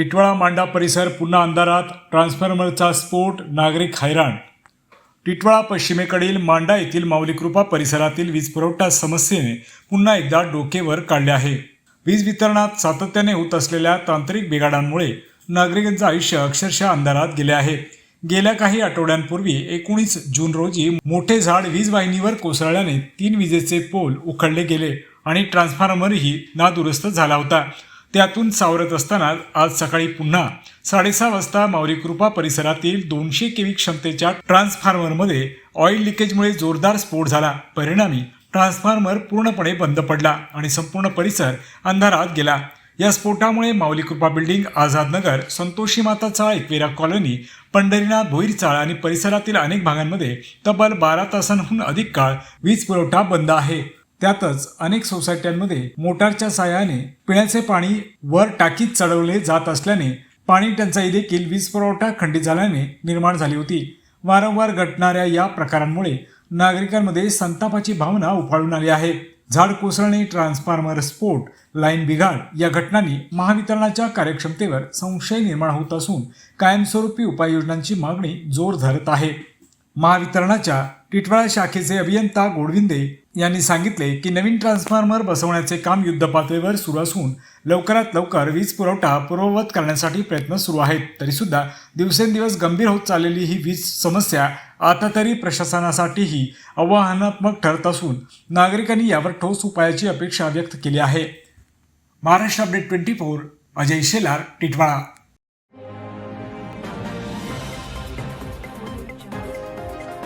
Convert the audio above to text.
टिटवाळा मांडा परिसर पुन्हा अंधारात ट्रान्सफॉर्मरचा स्फोट नागरिक हैराण. टिटवाळा पश्चिमेकडील मांडा येथील माऊलीकृपा परिसरातील वीज पुरवठा समस्येने पुन्हा एकदा डोकेवर काढले आहे. वीज वितरणात सातत्याने होत असलेल्या तांत्रिक बिघाडांमुळे नागरिकांचं आयुष्य अक्षरशः अंधारात गेले आहे. गेल्या काही आठवड्यांपूर्वी एकोणीस जून रोजी मोठे झाड वीज वाहिनीवर कोसळल्याने तीन विजेचे पोल उखडले गेले आणि ट्रान्सफॉर्मरही नादुरुस्त झाला होता. त्यातून सावरत असताना आज सकाळी पुन्हा साडेसहा वाजता माऊली परिसरातील दोनशे केवी क्षमतेच्या ट्रान्सफॉर्मरमध्ये ऑइल लिकेजमुळे जोरदार स्फोट झाला. परिणामी ट्रान्सफॉर्मर पूर्णपणे बंद पडला आणि संपूर्ण परिसर अंधारात गेला. या स्फोटामुळे माऊलीकृपा बिल्डिंग आझादनगर संतोषी माता चाळ एकवेरा कॉलनी पंढरीनाथ भोईर चाळ आणि परिसरातील अनेक भागांमध्ये तब्बल बारा तासांहून अधिक काळ वीज पुरवठा बंद आहे. त्यातच अनेक सोसायट्यांमध्ये मोटारच्या साहाय्याने पिण्याचे पाणी वर टाकीत चढवले जात असल्याने पाणी टंचाई देखील वीज पुरवठा खंडित झाल्याने निर्माण झाली होती. वारंवार घटणाऱ्या या प्रकारांमुळे नागरिकांमध्ये संतापाची भावना उफाळून आली आहे. झाड कोसळणे ट्रान्सफॉर्मर स्फोट लाईन बिघाड या घटनांनी महावितरणाच्या कार्यक्षमतेवर संशय निर्माण होत असून कायमस्वरूपी उपाययोजनांची मागणी जोर धरत आहे. महावितरणाच्या टिटवाळा शाखेचे अभियंता गोडविंदे यांनी सांगितले की नवीन ट्रान्सफॉर्मर बसवण्याचे काम युद्धपातळीवर सुरू असून लवकरात लवकर वीज पुरवठा पूर्ववत करण्यासाठी प्रयत्न सुरू आहेत. तरीसुद्धा दिवसेंदिवस गंभीर होत चाललेली ही वीज समस्या आता तरी प्रशासनासाठीही आव्हानात्मक ठरत असून नागरिकांनी यावर ठोस उपायाची अपेक्षा व्यक्त केली आहे. Maharashtra update twenty four Ajay Shelar Titwala.